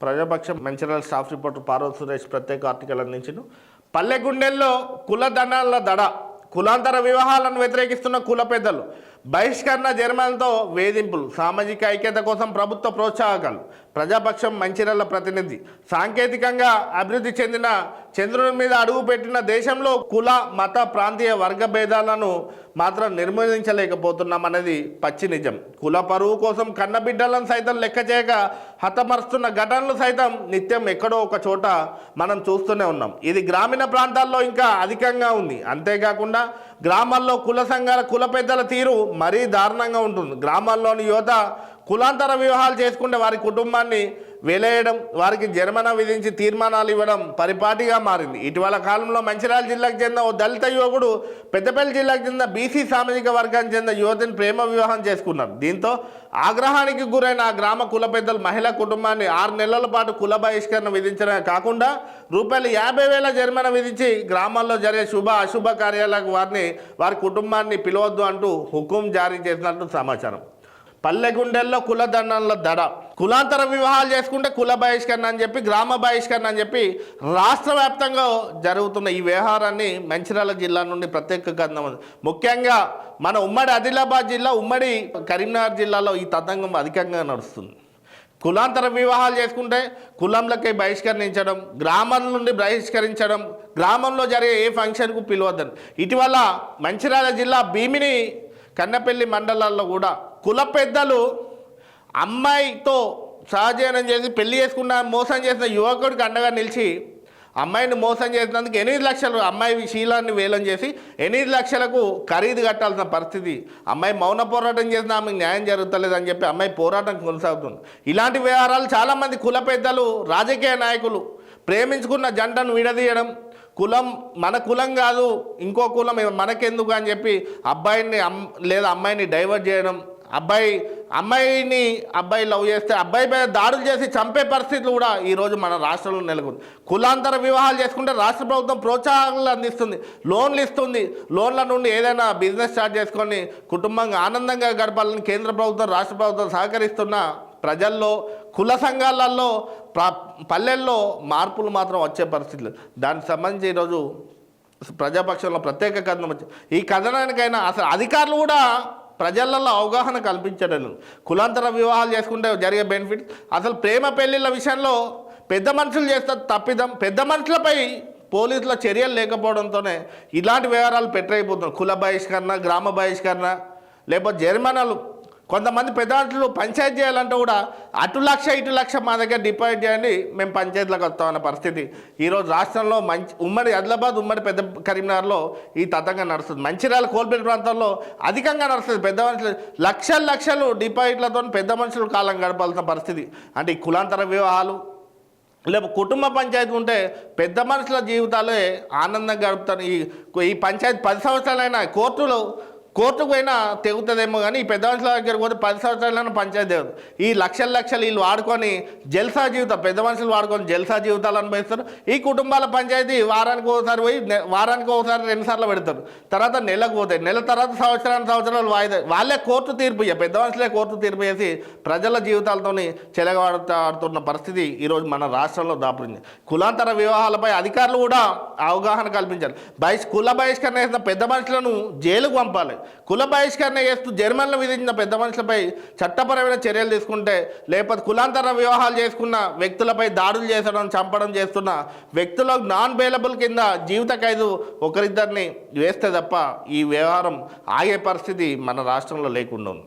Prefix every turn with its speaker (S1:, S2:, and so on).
S1: ప్రజాపక్షం Mancherial staff reporter Parvathi Suresh ప్రత్యేక article అందించిన పల్లెగుండెల్లో కుల దండాల దడ కులాంతర వివాహాలను వ్యతిరేకిస్తున్న కుల పెద్దలు బహిష్కరణ జర్మన్లతో వేధింపులు సామాజిక ఐక్యత కోసం ప్రభుత్వ ప్రోత్సాహకాలు ప్రజాపక్షం మంచిర్యాల ప్రతినిధి. సాంకేతికంగా అభివృద్ధి చెందిన చంద్రుని మీద అడుగుపెట్టిన దేశంలో కుల మత ప్రాంతీయ వర్గ భేదాలను మాత్రం నిర్మూలించలేకపోతున్నాం అనేది పచ్చి నిజం. కుల పరువు కోసం కన్నబిడ్డలను సైతం లెక్క చేయక హతమరుస్తున్న ఘటనలు సైతం నిత్యం ఎక్కడో ఒక చోట మనం చూస్తూనే ఉన్నాం. ఇది గ్రామీణ ప్రాంతాల్లో ఇంకా అధికంగా ఉంది. అంతేకాకుండా గ్రామాల్లో కుల సంఘాల కుల పెద్దల తీరు మరీ దారుణంగా ఉంటుంది. గ్రామాల్లోని యువత కులాంతర వివాహాలు చేసుకుంటే వారి కుటుంబాన్ని వేలేయడం వారికి జరిమానా విధించి తీర్మానాలు ఇవ్వడం పరిపాటిగా మారింది. ఇటీవల కాలంలో మంచిర్యాల జిల్లాకు చెందిన ఓ దళిత యువకుడు పెద్దపల్లి జిల్లాకు చెందిన బీసీ సామాజిక వర్గానికి చెందిన యువతిని ప్రేమ వివాహం చేసుకున్నారు దీంతో ఆగ్రహానికి గురైన ఆ గ్రామ కుల పెద్దలు మహిళా కుటుంబాన్ని ఆరు నెలల పాటు కుల బహిష్కరణ విధించడమే కాకుండా రూపాయలు యాభై వేల జరిమానా విధించి గ్రామాల్లో జరిగే శుభ అశుభ కార్యాలకు వారిని వారి కుటుంబాన్ని పిలవద్దు అంటూ హుకుం జారీ చేసినట్టు సమాచారం. పల్లెగుండెల్లో కుల దడ. కులాంతర వివాహాలు చేసుకుంటే కుల బహిష్కరణ అని చెప్పి గ్రామ బహిష్కరణ అని చెప్పి రాష్ట్ర వ్యాప్తంగా జరుగుతున్న ఈ వ్యవహారాన్ని మంచిర్యాల జిల్లా నుండి ప్రత్యేక కథనం ఉంది. ముఖ్యంగా మన ఉమ్మడి ఆదిలాబాద్ జిల్లా ఉమ్మడి కరీంనగర్ జిల్లాలో ఈ తతంగం అధికంగా నడుస్తుంది. కులాంతర వివాహాలు చేసుకుంటే కులంలకి బహిష్కరించడం గ్రామం నుండి బహిష్కరించడం గ్రామంలో జరిగే ఏ ఫంక్షన్కు పిలవద్దని. ఇటీవల మంచిర్యాల జిల్లా భీమిని కన్నపల్లి మండలాల్లో కూడా కుల పెద్దలు అమ్మాయితో సహజీవనం చేసి పెళ్ళి చేసుకున్న మోసం చేసిన యువకుడికి అండగా నిలిచి అమ్మాయిని మోసం చేసినందుకు ఎనిమిది లక్షలు అమ్మాయి శీలాన్ని వేలం చేసి ఎనిమిది లక్షలకు ఖరీదు కట్టాల్సిన పరిస్థితి. అమ్మాయి మౌన పోరాటం చేసిన ఆమెకు న్యాయం జరుగుతలేదని చెప్పి అమ్మాయి పోరాటం కొనసాగుతుంది. ఇలాంటి వ్యవహారాలు చాలామంది కుల పెద్దలు రాజకీయ నాయకులు ప్రేమించుకున్న జంటను విడదీయడం కులం మన కులం కాదు ఇంకో కులం మనకెందుకు అని చెప్పి అబ్బాయిని అమ్ లేదా అమ్మాయిని డైవర్ట్ చేయడం అబ్బాయి అమ్మాయిని అబ్బాయి లవ్ చేస్తే అబ్బాయి మీద దాడులు చేసి చంపే పరిస్థితులు కూడా ఈరోజు మన రాష్ట్రంలో నెలకొంది. కులాంతర వివాహాలు చేసుకుంటే రాష్ట్ర ప్రభుత్వం ప్రోత్సాహకాలు అందిస్తుంది లోన్లు ఇస్తుంది. లోన్ల నుండి ఏదైనా బిజినెస్ స్టార్ట్ చేసుకొని కుటుంబంగా ఆనందంగా గడపాలని కేంద్ర ప్రభుత్వం రాష్ట్ర ప్రభుత్వం సహకరిస్తున్న ప్రజల్లో కుల సంఘాలలో ప్ర పల్లెల్లో మార్పులు మాత్రం వచ్చే పరిస్థితులు దానికి సంబంధించి ఈరోజు ప్రజాపక్షంలో ప్రత్యేక కథనం వచ్చింది. ఈ కథనానికైనా అసలు అధికారులు కూడా ప్రజలలో అవగాహన కల్పించడం కులాంతర వివాహాలు చేసుకుంటే జరిగే బెనిఫిట్ అసలు ప్రేమ పెళ్ళిళ్ళ విషయంలో పెద్ద మనుషులు చేస్తే తప్పిదం పెద్ద మనుషులపై పోలీసుల చర్యలు లేకపోవడంతోనే ఇలాంటి వ్యవహారాలు పెట్టరైపోతున్నాయి కుల బహిష్కరణ గ్రామ బహిష్కరణ లేకపోతే జరిమానాలు కొంతమంది పెద్దలు పంచాయతీ చేయాలంటే కూడా అటు లక్ష ఇటు లక్ష మా దగ్గర డిపాజిట్ చేయండి మేము పంచాయతీలకు వస్తామన్న పరిస్థితి. ఈరోజు రాష్ట్రంలో మంచి ఉమ్మడి ఆదిలాబాద్ ఉమ్మడి పెద్ద కరీంనగర్లో ఈ తతంగా నడుస్తుంది. మంచిర్యాల కోల్పేట ప్రాంతంలో అధికంగా నడుస్తుంది. పెద్ద మనుషులు లక్షల లక్షలు డిపాజిట్లతో పెద్ద మనుషులు కాలం గడపాల్సిన పరిస్థితి. అంటే ఈ కులాంతర వివాహాలు లేకపోతే కుటుంబ పంచాయతీ ఉంటే పెద్ద మనుషుల జీవితాలే ఆనందంగా గడుపుతారు ఈ ఈ పంచాయతీ పది సంవత్సరాలైనా కోర్టులో కోర్టుకు పోయినా తెగుతుందేమో కానీ ఈ పెద్ద మనుషుల దగ్గర పోతే పది సంవత్సరాలను పంచాయతీ ఈ లక్షల లక్షలు వీళ్ళు వాడుకొని జల్సా జీవితం పెద్ద మనుషులు వాడుకొని జల్సా జీవితాలు అనుభవిస్తారు. ఈ కుటుంబాల పంచాయతీ వారానికి ఒకసారి పోయి నె- వారానికి ఒకసారి రెండుసార్లు పెడతారు. తర్వాత నెలకు పోతాయి. నెల తర్వాత సంవత్సరానికి సంవత్సరాలు వాయిదా వాళ్ళే కోర్టు తీర్పు ఇయ్య పెద్ద మనుషులే కోర్టు తీర్పు చేసి ప్రజల జీవితాలతో చెలగాడుతున్న పరిస్థితి ఈరోజు మన రాష్ట్రంలో దాపురింది. కులాంతర వివాహాలపై అధికారులు కూడా అవగాహన కల్పించాలి బహిష్ కుల బహిష్కరణ చేసిన పెద్ద మనుషులను జైలుకు పంపాలి. కుల బహిష్కరణ చేస్తూ జర్మన్లు విధించిన పెద్ద మనుషులపై చట్టపరమైన చర్యలు తీసుకుంటే లేకపోతే కులాంతర వివాహాలు చేసుకున్న వ్యక్తులపై దాడులు చేసడం చంపడం చేస్తున్న వ్యక్తులకు నాన్ బెయిలబుల్ కింద జీవిత ఖైదు ఒకరిద్దరిని వేస్తే తప్ప ఈ వ్యవహారం ఆగే పరిస్థితి మన రాష్ట్రంలో లేకుండా ఉంది.